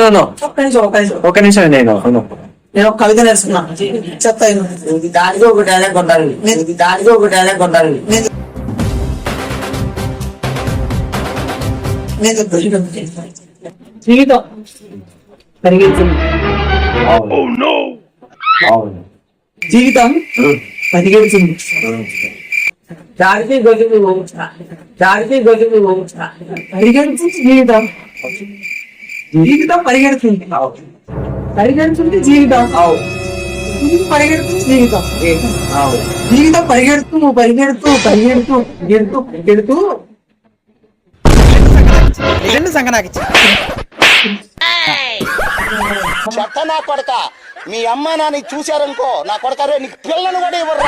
నేను ఒక్క నిమిషం ఒక్క నిమిషం ఒక నిమిషం నేను నేను ఒక కవిత నేర్చుకున్నా చెప్తాను విను. దానికి ఒక డైలాగ్ కొట్టాలి దానికి ఒక డైలాగ్ కొట్టాలి జీవితం పరిగెడుతుంది జీవితం పరిగెడుతుంది ఊహించా దానికి గొంతుకు ఊహించా పరిగెడుతుంది జీవితం. జీవితం పరిగెడుతుంది. పరిగెడుతుంది జీవితం. జీవితం పరిగెడుతుంది జీవితం. జీవితం పరిగెడుతూ పరిగెడుతూ పరిగెడుతూ పరిగెడుతూ పరిగెడుతూ. రెండు సంగ నాకు ఇచ్చి చెత్త నా కొడక. మీ అమ్మ నాన్న చూశారనుకో నా కొడక రే నీకు పిల్లను కూడా ఇవ్వరు